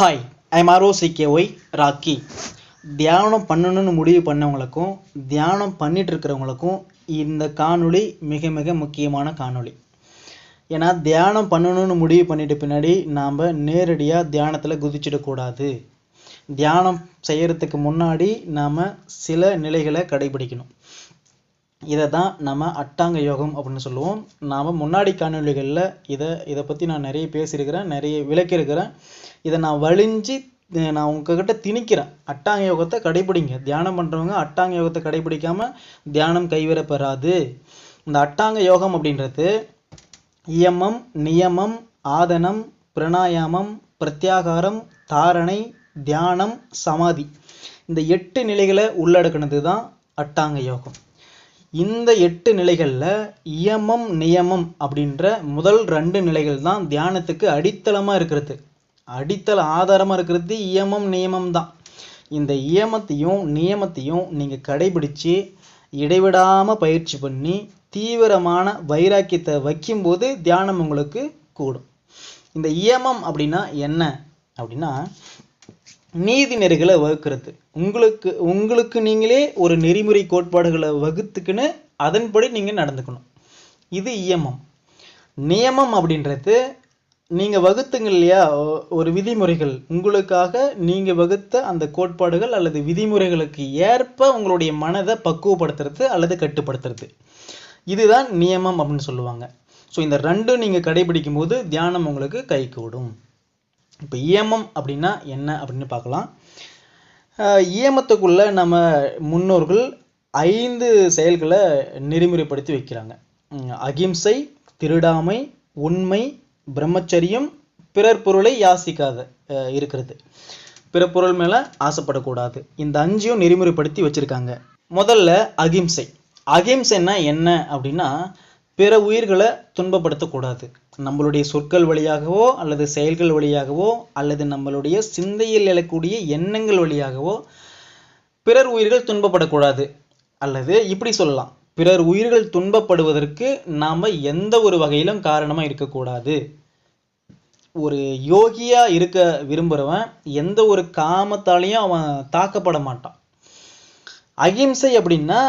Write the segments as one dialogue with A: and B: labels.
A: Hi I'm R O C K Y Rocky தியானம் பண்ணணும்னு முடிவு பண்ணவங்களுக்கும் தியானம் பண்ணிட்டு இருக்கிறவங்களுக்கும் இந்த காணொளி மிக மிக முக்கியமான காணொளி. ஏன்னா தியானம் பண்ணணும்னு முடிவு பண்ணிட்ட பின்னாடி நாம் நேரடியாக தியானத்தில் குதிச்சிடக்கூடாது தியானம் செய்கிறதுக்கு முன்னாடி நாம் சில நிலைகளை கடைபிடிக்கணும். இதை தான் நம்ம அட்டாங்க யோகம் அப்படின்னு சொல்லுவோம். நாம் முன்னாடி காணொளிகளில் இதை இதை பற்றி நான் நிறைய பேசியிருக்கிறேன் நிறைய விளக்கியிருக்கிறேன். இதை நான் வலிஞ்சு நான் உங்ககிட்ட திணிக்கிறேன். அட்டாங்க யோகத்தை கடைபிடிங்க. தியானம் பண்ணுறவங்க அட்டாங்க யோகத்தை கடைபிடிக்காமல் தியானம் கைவிட பெறாது. இந்த அட்டாங்க யோகம் அப்படின்றது இயமம் நியமம் ஆதனம் பிரணாயாமம் பிரத்யாகாரம் தாரணை தியானம் சமாதி. இந்த எட்டு நிலைகளை உள்ளடக்கினது தான் அட்டாங்க யோகம். இந்த எட்டு நிலைகளில் இயமம் நியமம் அப்படின்ற முதல் ரெண்டு நிலைகள் தான் தியானத்துக்கு அடித்தளமாக இருக்கிறது. அடித்தள ஆதாரமாக இருக்கிறது இயமம் நியமம் தான். இந்த இயமத்தையும் நியமத்தையும் நீங்கள் கடைபிடிச்சு இடைவிடாமல் பயிற்சி பண்ணி தீவிரமான வைராக்கியத்தை வைக்கும்போது தியானம் உங்களுக்கு கூடும். இந்த இயமம் அப்படின்னா என்ன? அப்படின்னா நீதி நெறிகளை வகுக்கிறது. உங்களுக்கு உங்களுக்கு நீங்களே ஒரு நெறிமுறை கோட்பாடுகளை வகுத்துக்குன்னு அதன்படி நீங்கள் நடந்துக்கணும். இது இயமம். நியமம் அப்படின்றது நீங்கள் வகுத்துங்க இல்லையா ஒரு விதிமுறைகள். உங்களுக்காக நீங்கள் வகுத்த அந்த கோட்பாடுகள் அல்லது விதிமுறைகளுக்கு ஏற்ப உங்களுடைய மனதை பக்குவப்படுத்துறது அல்லது கட்டுப்படுத்துறது. இதுதான் நியமம் அப்படின்னு சொல்லுவாங்க. ஸோ இந்த ரெண்டும் நீங்கள் கடைபிடிக்கும் போது தியானம் உங்களுக்கு கை கூடும் இப்போ இயமம் அப்படின்னா என்ன அப்படின்னு பார்க்கலாம். ஏமத்துக்குள்ளே நம்ம முன்னோர்கள் ஐந்து செயல்களை நெறிமுறைப்படுத்தி வைக்கிறாங்க. அகிம்சை திருடாமை உண்மை பிரம்மச்சரியம் பிறர் பொருளை யாசிக்காத இருக்கிறது. பிற பொருள் மேலே ஆசைப்படக்கூடாது. இந்த அஞ்சையும் நெறிமுறைப்படுத்தி வச்சிருக்காங்க. முதல்ல அகிம்சை. அகிம்சைன்னா என்ன அப்படின்னா பிற உயிர்களை துன்பப்படுத்தக்கூடாது. நம்மளுடைய சொற்கள் வழியாகவோ அல்லது செயல்கள் வழியாகவோ அல்லது நம்மளுடைய சிந்தையில் எழக்கூடிய எண்ணங்கள் வழியாகவோ பிறர் உயிர்கள் துன்பப்படக்கூடாது. அல்லது இப்படி சொல்லலாம். பிறர் உயிர்கள் துன்பப்படுவதற்கு நாம் எந்த ஒரு வகையிலும் காரணமாக இருக்கக்கூடாது. ஒரு யோகியா இருக்க விரும்புகிறவன் எந்த ஒரு காமத்தாலையும் அவன் தாக்கப்பட மாட்டான். அகிம்சை அப்படின்னா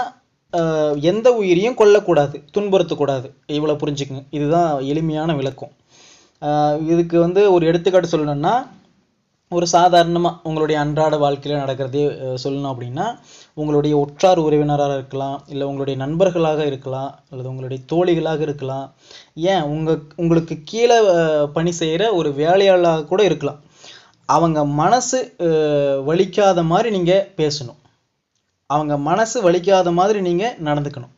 A: எந்த உயிரையும் கொல்லக்கூடாது துன்புறுத்தக்கூடாது. இவ்வளோ புரிஞ்சுக்குங்க. இதுதான் எளிமையான விளக்கம். இதுக்கு வந்து ஒரு எடுத்துக்காட்டு சொல்லணும்னா ஒரு சாதாரணமாக உங்களுடைய அன்றாட வாழ்க்கையில் நடக்கிறதே சொல்லணும் அப்படின்னா உங்களுடைய உற்றார் உறவினராக இருக்கலாம் இல்லை உங்களுடைய நண்பர்களாக இருக்கலாம் அல்லது உங்களுடைய தோழிகளாக இருக்கலாம். ஏன்? உங்கள் உங்களுக்கு கீழே பணி செய்கிற ஒரு வேலையாளாக கூட இருக்கலாம். அவங்க மனசு வலிக்காத மாதிரி நீங்கள் பேசணும். அவங்க மனசு வலிக்காத மாதிரி நீங்கள் நடந்துக்கணும்.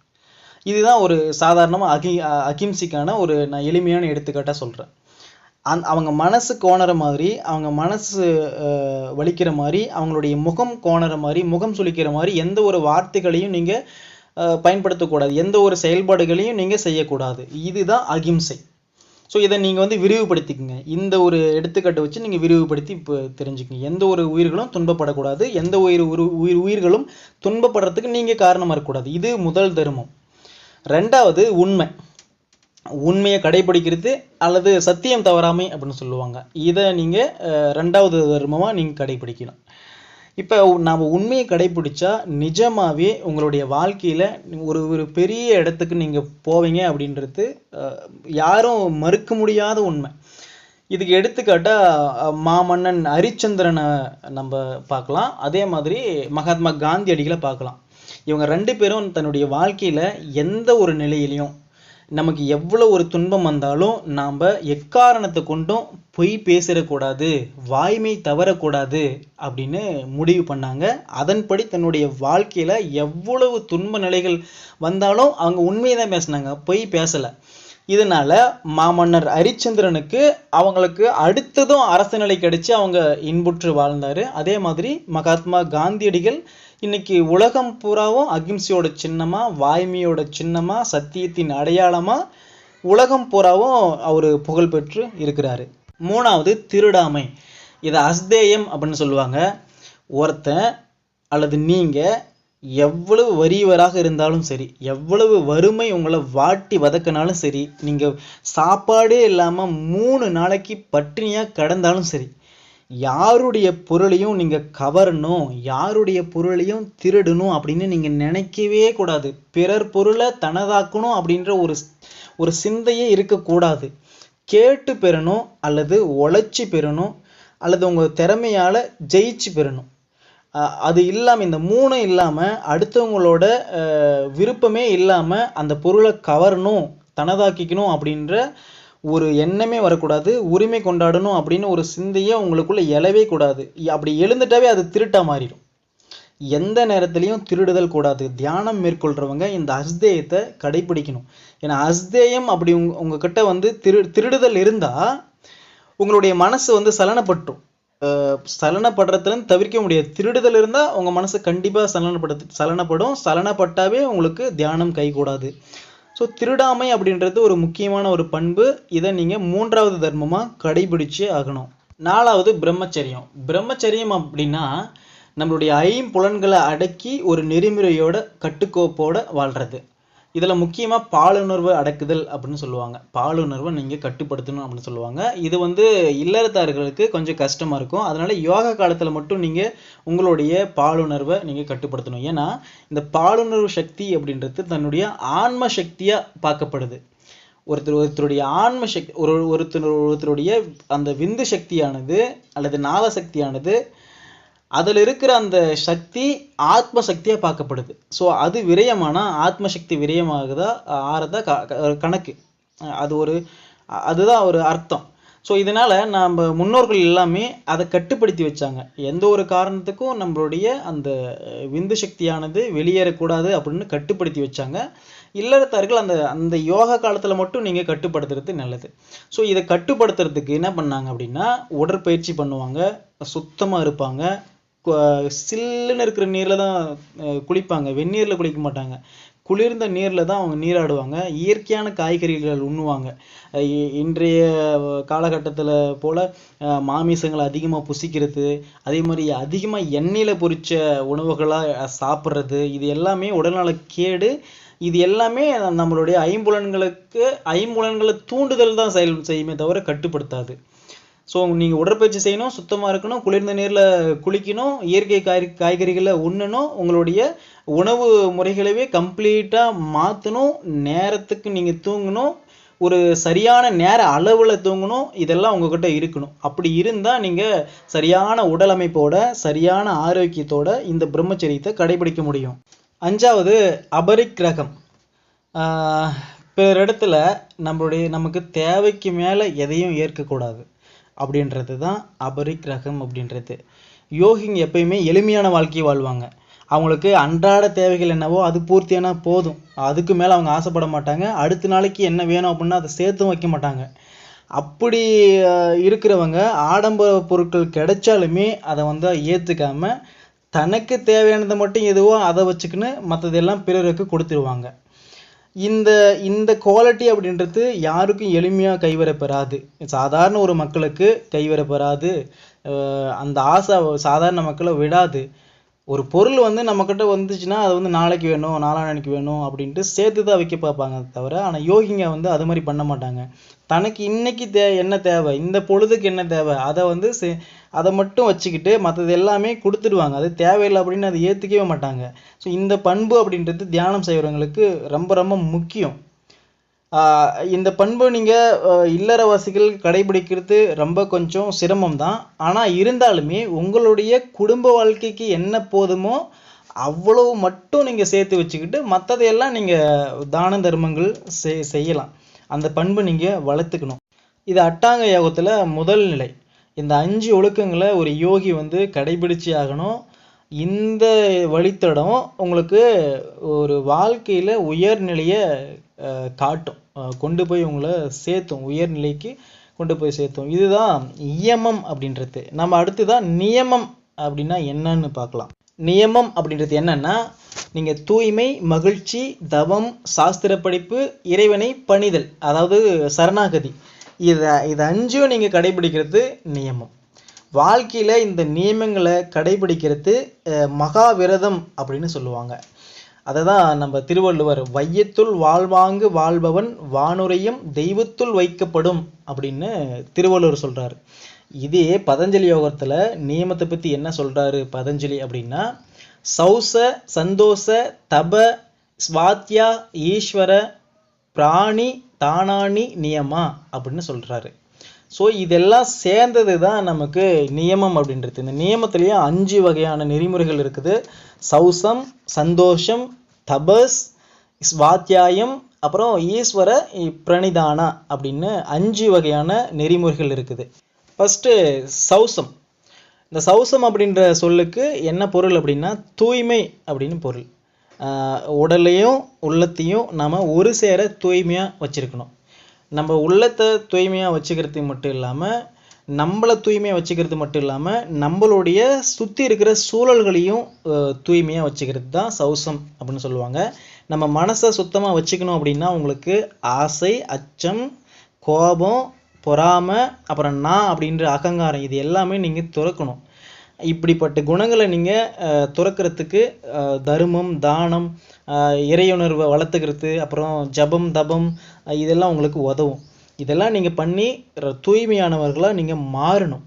A: இதுதான் ஒரு சாதாரணமாக அகி அகிம்சிக்கான அகிம்சைக்கான ஒரு நான் எளிமையான எடுத்துக்காட்டாக சொல்கிறேன் அந் அவங்க மனசு கோணற மாதிரி அவங்க மனசு வலிக்கிற மாதிரி அவங்களுடைய முகம் கோணற மாதிரி முகம் சுளிக்கிற மாதிரி எந்த ஒரு வார்த்தைகளையும் நீங்கள் பயன்படுத்தக்கூடாது. எந்த ஒரு செயல்பாடுகளையும் நீங்கள் செய்யக்கூடாது. இதுதான் அகிம்சை. ஸோ இதை நீங்கள் வந்து விரிவுபடுத்திக்கங்க. இந்த ஒரு எடுத்துக்காட்டை வச்சு நீங்கள் விரிவுபடுத்தி இப்போ தெரிஞ்சுக்கங்க. எந்த ஒரு உயிர்களும் துன்பப்படக்கூடாது. எந்த உயிர் உரு உயிர் உயிர்களும் துன்பப்படுறதுக்கு நீங்கள் காரணமாக இருக்கக்கூடாது. இது முதல் தர்மம். ரெண்டாவது உண்மை. உண்மையை கடைபிடிக்கிறது அல்லது சத்தியம் தவறாமை அப்படின்னு சொல்லுவாங்க. இதை நீங்கள் ரெண்டாவது தர்மமாக நீங்கள் கடைபிடிக்கணும். இப்போ நாம் உண்மையை கடைபிடிச்சா நிஜமாகவே உங்களுடைய வாழ்க்கையில் ஒரு ஒரு பெரிய இடத்துக்கு நீங்கள் போவீங்க அப்படின்றது யாரும் மறுக்க முடியாத உண்மை. இதுக்கு எடுத்துக்காட்டா மாமன்னன் ஹரிச்சந்திரனை நம்ம பார்க்கலாம். அதே மாதிரி மகாத்மா காந்தியடிகளை பார்க்கலாம். இவங்க ரெண்டு பேரும் தன்னுடைய வாழ்க்கையில் எந்த ஒரு நிலையிலையும் நமக்கு எவ்வளோ ஒரு துன்பம் வந்தாலும் நாம் எக்காரணத்தை கொண்டும் பொய் பேசிடக்கூடாது வாய்மை தவறக்கூடாது அப்படின்னு முடிவு பண்ணாங்க. அதன்படி தன்னுடைய வாழ்க்கையில் எவ்வளவு துன்ப நிலைகள் வந்தாலும் அவங்க உண்மையை தான் பேசினாங்க பொய் பேசலை. இதனால் மாமன்னர் ஹரிச்சந்திரனுக்கு அவங்களுக்கு அடுத்ததும் அரசு நிலை கிடைச்சி அவங்க இன்புற்று வாழ்ந்தார். அதே மாதிரி மகாத்மா காந்தியடிகள் இன்னைக்கு உலகம் பூராவும் அகிம்சையோட சின்னமாக வாய்மையோட சின்னமாக சத்தியத்தின் அடையாளமாக உலகம் பூராவும் அவர் புகழ்பெற்று இருக்கிறாரு. மூணாவது திருடாமை. இதை அஸ்தேயம் அப்படின்னு சொல்லுவாங்க. ஒருத்தன் அல்லது நீங்கள் எவ்வளவு வறியவராக இருந்தாலும் சரி எவ்வளவு வறுமை உங்களை வாட்டி வதக்கினாலும் சரி நீங்கள் சாப்பாடே இல்லாமல் மூணு நாளைக்கு பட்டினியாக கடந்தாலும் சரி யாருடைய பொருளையும் நீங்கள் கவரணும் யாருடைய பொருளையும் திருடணும் அப்படின்னு நீங்கள் நினைக்கவே கூடாது. பிறர் பொருளை தனதாக்கணும் அப்படின்ற ஒரு ஒரு சிந்தையே இருக்கக்கூடாது. கேட்டு பெறணும் அல்லது உழைச்சி பெறணும் அல்லது உங்கள் திறமையால ஜெயிச்சு பெறணும். அது இல்லாமல் இந்த மூணும் இல்லாமல் அடுத்தவங்களோட விருப்பமே இல்லாமல் அந்த பொருளை கவரணும் தனதாக்கிக்கணும் அப்படின்ற ஒரு எண்ணமே வரக்கூடாது உரிமை கொண்டாடணும் அப்படின்னு ஒரு சிந்தையே உங்களுக்குள்ளே எழவே கூடாது. அப்படி எழுந்துட்டாவே அது திருட்டாக மாறிடும். எந்த நேரத்துலையும் திருடுதல் கூடாது. தியானம் மேற்கொள்கிறவங்க இந்த அஸ்தேயத்தை கடைபிடிக்கணும் ஏன்னா அஸ்தேயம் அப்படி உங் உங்ககிட்ட வந்து திரு திருடுதல் இருந்தால் உங்களுடைய மனசு வந்து சலனப்பட்டுரும். சலனப்படுறதுலேருந்து தவிர்க்க முடியாது. திருடுதல் இருந்தால் உங்கள் மனசு கண்டிப்பாக சலனப்படு சலனப்படும். சலனப்பட்டாவே உங்களுக்கு தியானம் கைகூடாது. ஸோ திருடாமை அப்படின்றது ஒரு முக்கியமான ஒரு பண்பு. இதை நீங்கள் மூன்றாவது தர்மமாக கடைபிடிச்சே ஆகணும். நாலாவது பிரம்மச்சரியம். பிரம்மச்சரியம் அப்படின்னா நம்மளுடைய ஐம்புலன்களை அடக்கி ஒரு நெறிமுறையோட கட்டுக்கோப்போட வாழ்கிறது இதில் முக்கியமாக பாலுணர்வு அடக்குதல் அப்படின்னு சொல்லுவாங்க. பாலுணர்வை நீங்கள் கட்டுப்படுத்தணும் அப்படின்னு சொல்லுவாங்க. இது வந்து இல்லறத்தார்களுக்கு கொஞ்சம் கஷ்டமாக இருக்கும். அதனால் யோகா காலத்தில் மட்டும் நீங்கள் உங்களுடைய பாலுணர்வை நீங்கள் கட்டுப்படுத்தணும். ஏன்னா இந்த பாலுணர்வு சக்தி அப்படின்றது தன்னுடைய ஆன்ம சக்தியாக பார்க்கப்படுது. ஒருத்தர் ஒருத்தருடைய ஆன்ம சக்தி ஒரு ஒருத்தர் ஒருத்தருடைய அந்த விந்து சக்தியானது அல்லது நாக சக்தியானது அதில் இருக்கிற அந்த சக்தி ஆத்ம சக்தியாக பார்க்கப்படுது. ஸோ அது விரயமானால் ஆத்மசக்தி விரயமாகுதா? ஆறதா க- கணக்கு. அது ஒரு அதுதான் ஒரு அர்த்தம். ஸோ இதனால் நம்ம முன்னோர்கள் எல்லாமே அதை கட்டுப்படுத்தி வச்சாங்க. எந்த ஒரு காரணத்துக்கும் நம்மளுடைய அந்த விந்து சக்தியானது வெளியேறக்கூடாது அப்படின்னு கட்டுப்படுத்தி வச்சாங்க. இல்லறத்தார்கள் அந்த அந்த யோகா காலத்தில் மட்டும் நீங்கள் கட்டுப்படுத்துறது நல்லது. ஸோ இதை கட்டுப்படுத்துறதுக்கு என்ன பண்ணாங்க அப்படின்னா உடற்பயிற்சி பண்ணுவாங்க சுத்தமாக இருப்பாங்க சில்லுன்னு இருக்கிற நீரில் தான் குளிப்பாங்க. வெந்நீரில் குளிக்க மாட்டாங்க. குளிர்ந்த நீரில் தான் அவங்க நீராடுவாங்க. இயற்கையான காய்கறிகள் உண்ணுவாங்க. இ- இன்றைய காலகட்டத்தில் போல் மாமிசங்களை அதிகமாக புசிக்கிறது அதே மாதிரி அதிகமாக எண்ணெயில் பொரித்த உணவுகளாக சாப்பிட்றது இது எல்லாமே உடல்நல கேடு. இது எல்லாமே நம்மளுடைய ஐம்புலன்களுக்கு ஐம்புலன்களை தூண்டுதல் தான் செயல் செய்யுமே தவிர கட்டுப்படுத்தாது. ஸோ நீங்கள் உடற்பயிற்சி செய்யணும் சுத்தமாக இருக்கணும் குளிர்ந்த நீரில் குளிக்கணும் இயற்கை காய் காய்கறிகளை உண்ணணும் உங்களுடைய உணவு முறைகளவே கம்ப்ளீட்டாக மாற்றணும் நேரத்துக்கு நீங்கள் தூங்கணும் ஒரு சரியான நேர அளவில் தூங்கணும் இதெல்லாம் உங்ககிட்ட இருக்கணும். அப்படி இருந்தால் நீங்கள் சரியான உடல் அமைப்போட சரியான ஆரோக்கியத்தோட இந்த பிரம்மச்சரியத்தை கடைபிடிக்க முடியும். அஞ்சாவது அபரிக்கிரகம். பிற இடத்துல நம்மளுடைய நமக்கு தேவைக்கு மேலே எதையும் ஏற்கக்கூடாது. அப்படின்றது தான் அபரிக்கிரகம் அப்படின்றது. யோகிங்க எப்பயுமே எளிமையான வாழ்க்கையை வாழ்வாங்க. அவங்களுக்கு அன்றாட தேவைகள் என்னவோ அது பூர்த்தியானா போதும். அதுக்கு மேலே அவங்க ஆசைப்பட மாட்டாங்க. அடுத்த நாளைக்கு என்ன வேணும் அப்படின்னா அதை சேர்த்தும் வைக்க மாட்டாங்க. அப்படி இருக்கிறவங்க ஆடம்பர பொருட்கள் கிடைச்சாலுமே அதை வந்து ஏற்றுக்காமல் தனக்கு தேவையானதை மட்டும் எதுவோ அதை வச்சுக்கின்னு மற்றதெல்லாம் பிறருக்கு கொடுத்துருவாங்க. இந்த இந்த குவாலிட்டி அப்படின்றது யாருக்கும் எளிமையா கைவரப்பெறாது சாதாரண ஒரு மக்களுக்கு கைவரப்பெறாது அந்த ஆசை சாதாரண மக்களை விடாது. ஒரு பொருள் வந்து நம்மக்கிட்ட வந்துச்சுன்னா அது வந்து நாளைக்கு வேணும் நாளான்னைக்கு வேணும் அப்படின்ட்டு சேர்த்து தான் வைக்க பார்ப்பாங்க தவிர ஆனால் யோகிங்க வந்து அது மாதிரி பண்ண மாட்டாங்க. தனக்கு இன்னைக்கு தே என்ன தேவை இந்த பொழுதுக்கு என்ன தேவை அதை வந்து சே அதை மட்டும் வச்சுக்கிட்டு மற்றது எல்லாமே கொடுத்துடுவாங்க. அது தேவையில்லை அப்படின்னு அதை ஏற்றுக்கவே மாட்டாங்க. ஸோ இந்த பண்பு அப்படின்றது தியானம் செய்கிறவங்களுக்கு ரொம்ப ரொம்ப முக்கியம். இந்த பண்பு நீங்கள் இல்லறவாசிகள் கடைபிடிக்கிறது ரொம்ப கொஞ்சம் சிரமம் தான் ஆனால் இருந்தாலுமே உங்களுடைய குடும்ப வாழ்க்கைக்கு என்ன போதுமோ அவ்வளவு மட்டும் நீங்கள் சேர்த்து வச்சுக்கிட்டு மற்றதையெல்லாம் நீங்கள் தான தர்மங்கள் செய்- செய்யலாம். அந்த பண்பு நீங்கள் வளர்த்துக்கணும். இது அட்டாங்க யோகத்தில் முதல் நிலை. இந்த அஞ்சு ஒழுக்கங்களை ஒரு யோகி வந்து கடைபிடிச்சி ஆகணும். இந்த வழித்தடம் உங்களுக்கு ஒரு வாழ்க்கையில் உயர்நிலையை காட்டும். கொண்டு போய் உங்களை சேர்த்தும். உயர்நிலைக்கு கொண்டு போய் சேர்த்தும். இதுதான் இயமம் அப்படின்றது. நம்ம அடுத்துதான் நியமம் அப்படின்னா என்னன்னு பார்க்கலாம். நியமம் அப்படின்றது என்னன்னா நீங்கள் தூய்மை மகிழ்ச்சி தவம் சாஸ்திர படிப்பு இறைவனை பணிதல் அதாவது சரணாகதி. இதை இது அஞ்சும் நீங்கள் கடைபிடிக்கிறது நியமம். வாழ்க்கையில் இந்த நியமங்களை கடைபிடிக்கிறது மகாவிரதம் அப்படின்னு சொல்லுவாங்க. அதை தான் நம்ம திருவள்ளுவர் வையத்துள் வாழ்வாங்கு வாழ்பவன் வானுரையும் தெய்வத்துள் வைக்கப்படும் அப்படின்னு திருவள்ளுவர் சொல்றாரு. இதே பதஞ்சலி யோகத்துல நியமத்தை பத்தி என்ன சொல்றாரு பதஞ்சலி அப்படின்னா சௌச சந்தோஷ தப ஸ்வாத்யா ஈஸ்வர பிராணி தானானி நியமா அப்படின்னு சொல்றாரு. ஸோ இதெல்லாம் சேர்ந்தது தான் நமக்கு நியமம் அப்படின்றது. இந்த நியமத்திலேயும் அஞ்சு வகையான நெறிமுறைகள் இருக்குது. சௌசம் சந்தோஷம் தபஸ் ஸ்வாத்தியாயம் அப்புறம் ஈஸ்வர பிரணிதானா அப்படின்னு அஞ்சு வகையான நெறிமுறைகள் இருக்குது. ஃபஸ்ட்டு சௌசம். இந்த சௌசம் அப்படின்ற சொல்லுக்கு என்ன பொருள் அப்படின்னா தூய்மை அப்படின்னு பொருள். உடலையும் உள்ளத்தையும் நாம் ஒரு சேர தூய்மையாக வச்சுருக்கணும். நம்ம உள்ளத்தை தூய்மையாக வச்சுக்கிறது மட்டும் இல்லாமல் நம்மளை தூய்மையாக வச்சுக்கிறது மட்டும் இல்லாமல் நம்மளுடைய சுற்றி இருக்கிற சூழல்களையும் தூய்மையாக வச்சுக்கிறது தான் சௌசம் அப்படின்னு சொல்லுவாங்க. நம்ம மனசை சுத்தமாக வச்சுக்கணும் அப்படின்னா உங்களுக்கு ஆசை அச்சம் கோபம் பொறாமை அப்புறம் நான் அப்படின்ற அகங்காரம் இது எல்லாமே நீங்கள் துறக்கணும். இப்படிப்பட்ட குணங்களை நீங்கள் துறக்கிறதுக்கு தருமம் தர்மம் தானம் இறையுணர்வை வளர்த்துக்கிறது அப்புறம் ஜபம் தபம் இதெல்லாம் உங்களுக்கு உதவும். இதெல்லாம் நீங்கள் பண்ணி தூய்மையானவர்களாக நீங்கள் மாறணும்.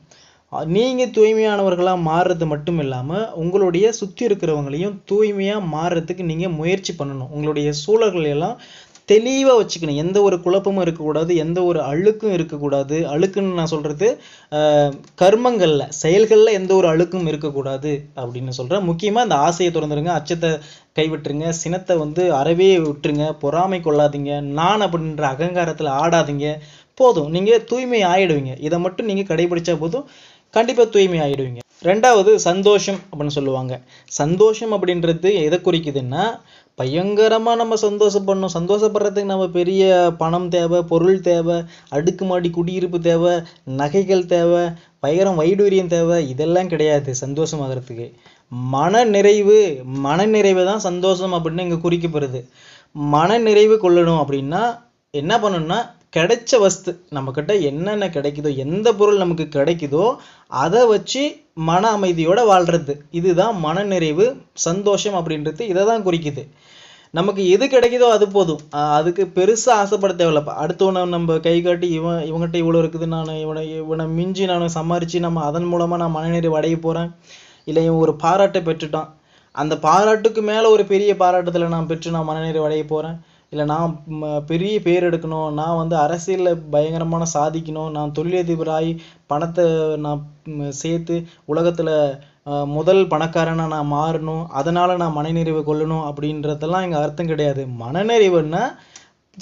A: நீங்கள் தூய்மையானவர்களாக மாறுறது மட்டும் இல்லாமல் உங்களுடைய சுற்றி இருக்கிறவங்களையும் தூய்மையாக மாறுறதுக்கு நீங்கள் முயற்சி பண்ணணும். உங்களுடைய சூழல்களை எல்லாம் தெளிவாக வச்சுக்கணும். எந்த ஒரு குழப்பமும் இருக்கக்கூடாது எந்த ஒரு அழுக்கும் இருக்கக்கூடாது. அழுக்குன்னு நான் சொல்றது ஆஹ் கர்மங்கள்ல செயல்கள்ல எந்த ஒரு அழுக்கும் இருக்கக்கூடாது அப்படின்னு சொல்றேன். முக்கியமா இந்த ஆசையை திறந்துருங்க அச்சத்தை கைவிட்டுருங்க சினத்தை வந்து அறவே விட்டுருங்க பொறாமை கொள்ளாதீங்க நான் அப்படின்ற அகங்காரத்துல ஆடாதீங்க போதும். நீங்க தூய்மை ஆயிடுவீங்க. இதை மட்டும் நீங்க கடைபிடிச்சா போதும். கண்டிப்பா தூய்மை ஆயிடுவீங்க. ரெண்டாவது சந்தோஷம் அப்படின்னு சொல்லுவாங்க. சந்தோஷம் அப்படின்றது எதை குறிக்குதுன்னா பயங்கரமாக நம்ம சந்தோஷப்படணும். சந்தோஷப்படுறதுக்கு நம்ம பெரிய பணம் தேவை பொருள் தேவை அடுக்குமாடி குடியிருப்பு தேவை நகைகள் தேவை பயங்கரம் வைடூரியம் தேவை இதெல்லாம் கிடையாது சந்தோஷமாகறதுக்கு. மன நிறைவு மன நிறைவு தான் சந்தோஷம் அப்படின்னு இங்கே குறிக்கப்படுது. மன நிறைவு கொள்ளணும் அப்படின்னா என்ன பண்ணணும்னா கிடைச்ச வஸ்து நம்மக்கிட்ட என்னென்ன கிடைக்குதோ எந்த பொருள் நமக்கு கிடைக்குதோ அதை வச்சு மன அமைதியோடு வாழ்கிறது இதுதான் மனநிறைவு சந்தோஷம் அப்படின்றது. இதை தான் குறிக்குது. நமக்கு எது கிடைக்குதோ அது போதும். அதுக்கு பெருசாக ஆசைப்பட தேவையில்லப்பா அடுத்தவனை நம்ம கை காட்டி இவன் இவங்ககிட்ட இவ்வளோ இருக்குது நான் இவனை இவனை மிஞ்சி நான் சம்பாரிச்சு நம்ம அதன் மூலமாக நான் மனநிறைவு அடைய போகிறேன் இல்லை இவன் ஒரு பாராட்டை பெற்றுட்டான். அந்த பாராட்டுக்கு மேலே ஒரு பெரிய பாராட்டத்தில் நான் பெற்று நான் மனநிறைவு அடைய போகிறேன் இல்லை நான் பெரிய பேர் எடுக்கணும். நான் வந்து அரசியலில் பயங்கரமான சாதிக்கணும். நான் தொழிலதிபராகி பணத்தை நான் சேர்த்து உலகத்தில் முதல் பணக்காரனாக நான் மாறணும். அதனால் நான் மனநிறைவு கொள்ளணும் அப்படின்றதெல்லாம் இங்கே அர்த்தம் கிடையாது. மனநிறைவுன்னா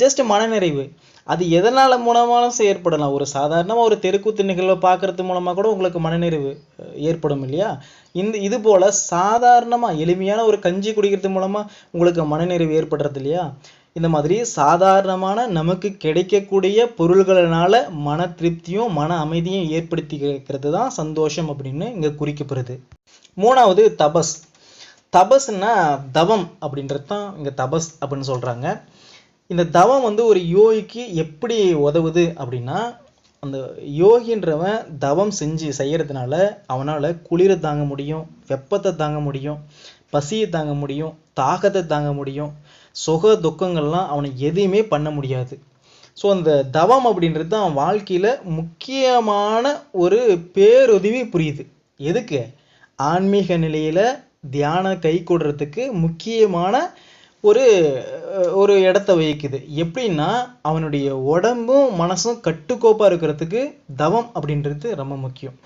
A: ஜஸ்ட் மனநிறைவு. அது எதனால் மூலமாலும் ஏற்படலாம் ஒரு சாதாரணமாக ஒரு தெருக்கூத்து நிகழ்வை பார்க்கறது மூலமாக கூட உங்களுக்கு மனநிறைவு ஏற்படும் இல்லையா? இந்த இது போல் சாதாரணமாக எளிமையான ஒரு கஞ்சி குடிக்கிறது மூலமாக உங்களுக்கு மனநிறைவு ஏற்படுறது இல்லையா? இந்த மாதிரி சாதாரணமான நமக்கு கிடைக்கக்கூடிய பொருள்களினால மன திருப்தியும் மன அமைதியும் ஏற்படுத்திக்கிறது தான் சந்தோஷம் அப்படின்னு இங்கே குறிக்கப்படுது. மூணாவது தபஸ். தபஸ்னா தவம் அப்படின்றது தான் இங்கே தபஸ் அப்படின்னு சொல்கிறாங்க இந்த தவம் வந்து ஒரு யோகிக்கு எப்படி உதவுது அப்படின்னா அந்த யோகின்றவன் தவம் செஞ்சு செய்கிறதுனால அவனால் குளிரை தாங்க முடியும் வெப்பத்தை தாங்க முடியும் பசியை தாங்க முடியும் தாகத்தை தாங்க முடியும் சுக துக்கங்கள்லாம் அவனை எதையுமே பண்ண முடியாது. ஸோ அந்த தவம் அப்படின்றது தான் அவன் வாழ்க்கையில முக்கியமான ஒரு பேருதவி புரியுது. எதுக்கு? ஆன்மீக நிலையில தியானம் கை கூடுறதுக்கு முக்கியமான ஒரு ஒரு இடத்த வகிக்குது. எப்படின்னா அவனுடைய உடம்பும் மனசும் கட்டுக்கோப்பாக இருக்கிறதுக்கு தவம் அப்படின்றது ரொம்ப முக்கியம்.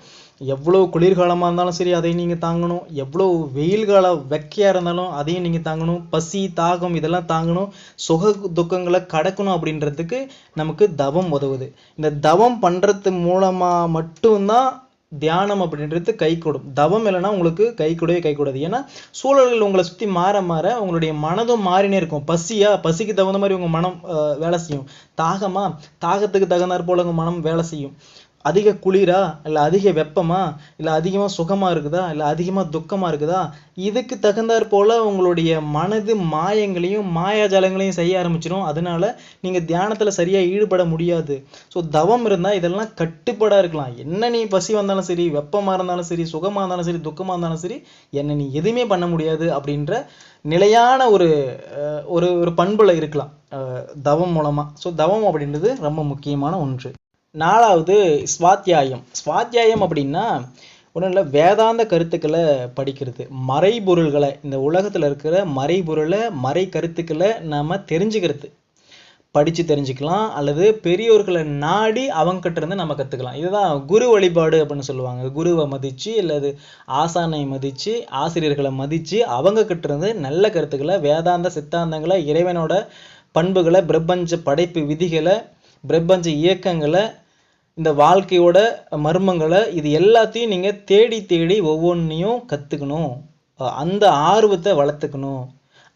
A: எவ்வளோ குளிர்காலமாக இருந்தாலும் சரி அதையும் நீங்கள் தாங்கணும். எவ்வளோ வெயில் கால வெக்கையாக இருந்தாலும் அதையும் நீங்கள் தாங்கணும். பசி தாகம் இதெல்லாம் தாங்கணும். சுக துக்கங்களை கடக்கணும் அப்படின்றதுக்கு நமக்கு தவம் உதவுது. இந்த தவம் பண்ணுறது மூலமாக மட்டும்தான் தியானம் அப்படின்றது கை கூடும் தவம் இல்லைன்னா உங்களுக்கு கை கூடவே கை கூடாது ஏன்னா சூழல்கள் உங்களை சுத்தி மாற மாற உங்களுடைய மனதும் மாறினே இருக்கும். பசியா பசிக்கு தகுந்த மாதிரி உங்க மனம் அஹ், வேலை செய்யும். தாகமா தாகத்துக்கு தகுந்தாற் போல உங்க மனம் வேலை செய்யும். அதிக குளிரா இல்லை அதிக வெப்பமா இல்லை அதிகமாக சுகமாக இருக்குதா இல்லை அதிகமாக துக்கமாக இருக்குதா? இதுக்கு தகுந்தாற் போல உங்களுடைய மனது மாயங்களையும் மாயாஜாலங்களையும் செய்ய ஆரம்பிச்சிடும் அதனால நீங்கள் தியானத்தில் சரியாக ஈடுபட முடியாது. ஸோ தவம் இருந்தால் இதெல்லாம் கட்டுப்பாடாக இருக்கலாம். என்ன நீ பசி வந்தாலும் சரி வெப்பமாக இருந்தாலும் சரி சுகமாக இருந்தாலும் சரி துக்கமாக இருந்தாலும் சரி என்ன நீ எதுவுமே பண்ண முடியாது அப்படின்ற நிலையான ஒரு ஒரு ஒரு பண்பில் இருக்கலாம். தவம் மூலமாக ஸோ தவம் அப்படின்றது ரொம்ப முக்கியமான ஒன்று. நாலாவது ஸ்வாத்தியாயம் ஸ்வாத்தியாயம் அப்படின்னா ஒன்றும் இல்லை வேதாந்த கருத்துக்களை படிக்கிறது. மறைபொருள்களை இந்த உலகத்தில் இருக்கிற மறைபொருளை மறை கருத்துக்களை நாம் தெரிஞ்சுக்கிறது. படித்து தெரிஞ்சுக்கலாம் அல்லது பெரியோர்களை நாடி அவங்ககிட்ட இருந்து நம்ம கற்றுக்கலாம் இதுதான் குரு வழிபாடு அப்படின்னு சொல்லுவாங்க. குருவை மதித்து அல்லது ஆசானை மதித்து ஆசிரியர்களை மதித்து அவங்கக்கிட்ட இருந்து நல்ல கருத்துக்களை வேதாந்த சித்தாந்தங்களை இறைவனோட பண்புகளை பிரபஞ்ச படைப்பு விதிகளை பிரபஞ்ச இயக்கங்களை இந்த வாழ்க்கையோட மர்மங்களை இது எல்லாத்தையும் நீங்கள் தேடி தேடி ஒவ்வொன்றையும் கற்றுக்கணும் அந்த ஆர்வத்தை வளர்த்துக்கணும்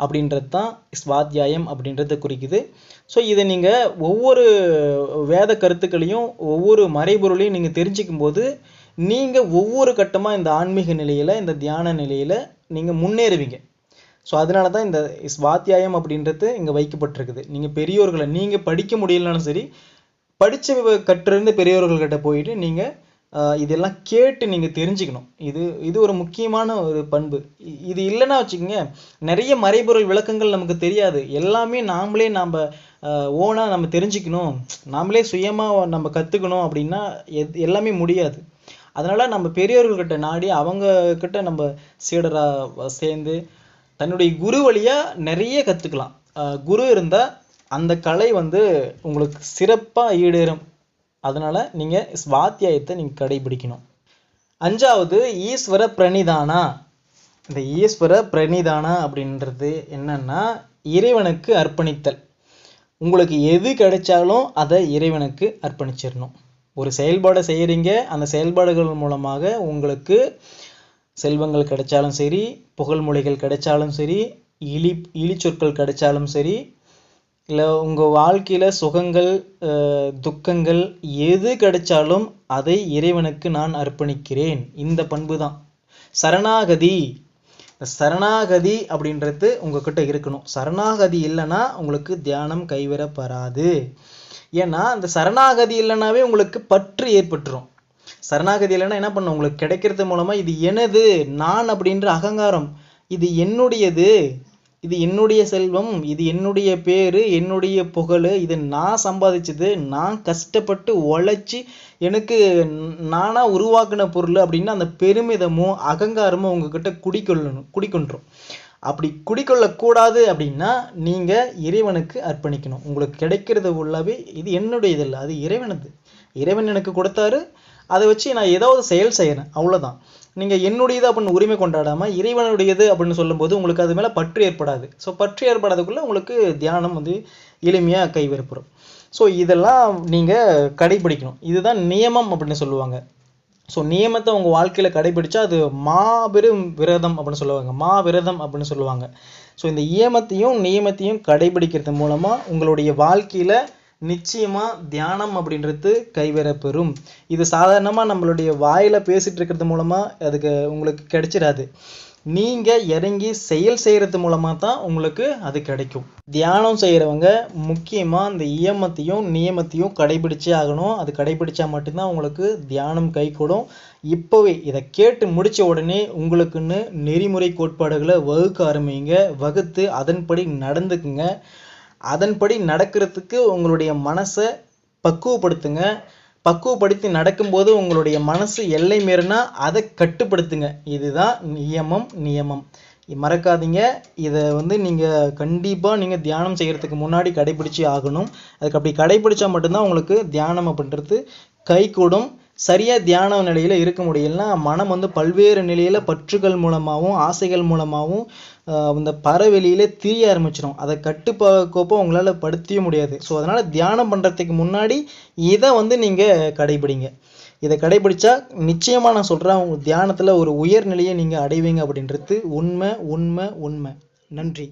A: அப்படின்றது தான் ஸ்வாத்தியாயம் அப்படின்றத குறிக்குது. ஸோ இதை நீங்கள் ஒவ்வொரு வேத கருத்துக்களையும் ஒவ்வொரு மறைபொருளையும் நீங்கள் தெரிஞ்சிக்கும் போது நீங்கள் ஒவ்வொரு கட்டமாக இந்த ஆன்மீக நிலையில் இந்த தியான நிலையில் நீங்கள் முன்னேறுவீங்க. ஸோ அதனால தான் இந்த ஸ்வாத்தியாயம் அப்படின்றது இங்கே வைக்கப்பட்டிருக்குது. நீங்கள் பெரியோர்களை நீங்கள் படிக்க முடியலனாலும் சரி படித்த கற்றிருந்த பெரியவர்கள்கிட்ட போயிட்டு நீங்கள் இதெல்லாம் கேட்டு நீங்கள் தெரிஞ்சுக்கணும். இது இது ஒரு முக்கியமான ஒரு பண்பு. இது இல்லைன்னா வச்சுக்கோங்க நிறைய மறைபொருள் விளக்கங்கள் நமக்கு தெரியாது. எல்லாமே நாமளே நாம் ஓனாக நம்ம தெரிஞ்சுக்கணும். நாமளே சுயமாக நம்ம கற்றுக்கணும் அப்படின்னா எத் எல்லாமே முடியாது. அதனால் நம்ம பெரியவர்கள்கிட்ட நாடி அவங்கக்கிட்ட நம்ம சீடராக சேர்ந்து தன்னுடைய குரு வழியாக நிறைய கற்றுக்கலாம் குரு இருந்தால் அந்த கலை வந்து உங்களுக்கு சிறப்பாக ஈடேறும். அதனால் நீங்கள் சுவாத்தியாயத்தை நீங்கள் கடைபிடிக்கணும். அஞ்சாவது ஈஸ்வர பிரணிதானா? இந்த ஈஸ்வர பிரணிதானா அப்படின்றது என்னன்னா இறைவனுக்கு அர்ப்பணித்தல். உங்களுக்கு எது கிடைச்சாலும் அதை இறைவனுக்கு அர்ப்பணிச்சிடணும். ஒரு செயல்பாடை செய்கிறீங்க அந்த செயல்பாடுகள் மூலமாக உங்களுக்கு செல்வங்கள் கிடைச்சாலும் சரி புகழ்மொழிகள் கிடைச்சாலும் சரி இழி இழிச்சொற்கள் கிடைச்சாலும் சரி இல்லை உங்கள் வாழ்க்கையில் சுகங்கள் துக்கங்கள் எது கிடைச்சாலும் அதை இறைவனுக்கு நான் அர்ப்பணிக்கிறேன். இந்த பண்பு தான். சரணாகதி. சரணாகதி அப்படின்றது உங்ககிட்ட இருக்கணும். சரணாகதி இல்லைன்னா உங்களுக்கு தியானம் கைவிடப்படாது. ஏன்னா அந்த சரணாகதி இல்லைனாவே உங்களுக்கு பற்று ஏற்பட்டுரும். சரணாகதி இல்லைன்னா என்ன பண்ணும்? உங்களுக்கு கிடைக்கிறது மூலமா இது எனது நான் அப்படின்ற அகங்காரம் இது என்னுடையது இது என்னுடைய செல்வம் இது என்னுடைய பேர் என்னுடைய புகழ் இது நான் சம்பாதிச்சது நான் கஷ்டப்பட்டு உழைச்சி எனக்கு நானாக உருவாக்கின பொருள் அப்படின்னு அந்த பெருமிதமும் அகங்காரமும் உங்ககிட்ட குடிக்கொள்ளணும் குடிக்கொண்டுரும். அப்படி குடிக்கொள்ளக்கூடாது அப்படின்னா நீங்கள் இறைவனுக்கு அர்ப்பணிக்கணும். உங்களுக்கு கிடைக்கிறது உள்ளவே இது என்னுடையது இல்லை அது இறைவனது. இறைவன் எனக்கு கொடுத்தாரு அதை வச்சு நான் ஏதாவது செயல் செய்கிறேன் அவ்வளோதான் நீங்கள் என்னுடையது அப்படின்னு உரிமை கொண்டாடாமல் இறைவனுடையது அப்படின்னு சொல்லும்போது உங்களுக்கு அது மேலே பற்று ஏற்படாது. ஸோ பற்று ஏற்படாதக்குள்ளே உங்களுக்கு தியானம் வந்து எளிமையாக கைவிருப்படும் ஸோ இதெல்லாம் நீங்கள் கடைபிடிக்கணும். இதுதான் நியமம் அப்படின்னு சொல்லுவாங்க. ஸோ நியமத்தை உங்கள் வாழ்க்கையில் கடைபிடிச்சா அது மாபெரும் விரதம் அப்படின்னு சொல்லுவாங்க. மா விரதம் அப்படின்னு சொல்லுவாங்க. ஸோ இந்த நியமத்தையும் நியமத்தையும் கடைபிடிக்கிறது மூலமாக உங்களுடைய வாழ்க்கையில் நிச்சயமாக தியானம் அப்படின்றது கைவரப்பெறும். இது சாதாரணமாக நம்மளுடைய வாயில் பேசிகிட்டு இருக்கிறது மூலமாக அதுக்கு உங்களுக்கு கிடைச்சிடாது. நீங்கள் இறங்கி செயல் செய்கிறது மூலமாக தான் உங்களுக்கு அது கிடைக்கும். தியானம் செய்கிறவங்க முக்கியமாக இந்த இயமத்தையும் நியமத்தையும் கடைபிடிச்சே ஆகணும். அது கடைபிடிச்சா மட்டும்தான் உங்களுக்கு தியானம் கைகூடும். இப்போவே இதை கேட்டு முடித்த உடனே உங்களுக்குன்னு நெறிமுறை கோட்பாடுகளை வகுக்க ஆரம்பிங்க. வகுத்து அதன்படி நடந்துக்குங்க. அதன்படி நடக்கிறதுக்கு உங்களுடைய மனசை பக்குவப்படுத்துங்க. பக்குவப்படுத்தி நடக்கும்போது உங்களுடைய மனசு எல்லை மீறினா அதை கட்டுப்படுத்துங்க. இதுதான் நியமம் நியமம். மறக்காதீங்க. இதை வந்து நீங்கள் கண்டிப்பாக நீங்கள் தியானம் செய்கிறதுக்கு முன்னாடி கடைபிடிச்சி ஆகணும். அதுக்கு அப்படி கடைபிடிச்சா மட்டும்தான் உங்களுக்கு தியானம் அப்படின்றது கைகூடும். சரியாக தியான நிலையில் இருக்க முடியலன்னா மனம் வந்து பல்வேறு நிலையில் பற்றுகள் மூலமாகவும் ஆசைகள் மூலமாகவும் அந்த பறவெளியிலே திரிய ஆரம்பிச்சிடும் அதை கட்டுப்பாக்கோப்போ உங்களால் படுத்தவே முடியாது. ஸோ அதனால் தியானம் பண்ணுறதுக்கு முன்னாடி இதை வந்து நீங்கள் கடைபிடிங்க. இதை கடைபிடிச்சா நிச்சயமாக நான் சொல்கிறேன் உங்கள் தியானத்தில் ஒரு உயர்நிலையை நீங்கள் அடைவீங்க அப்படின்றது உண்மை உண்மை உண்மை. நன்றி.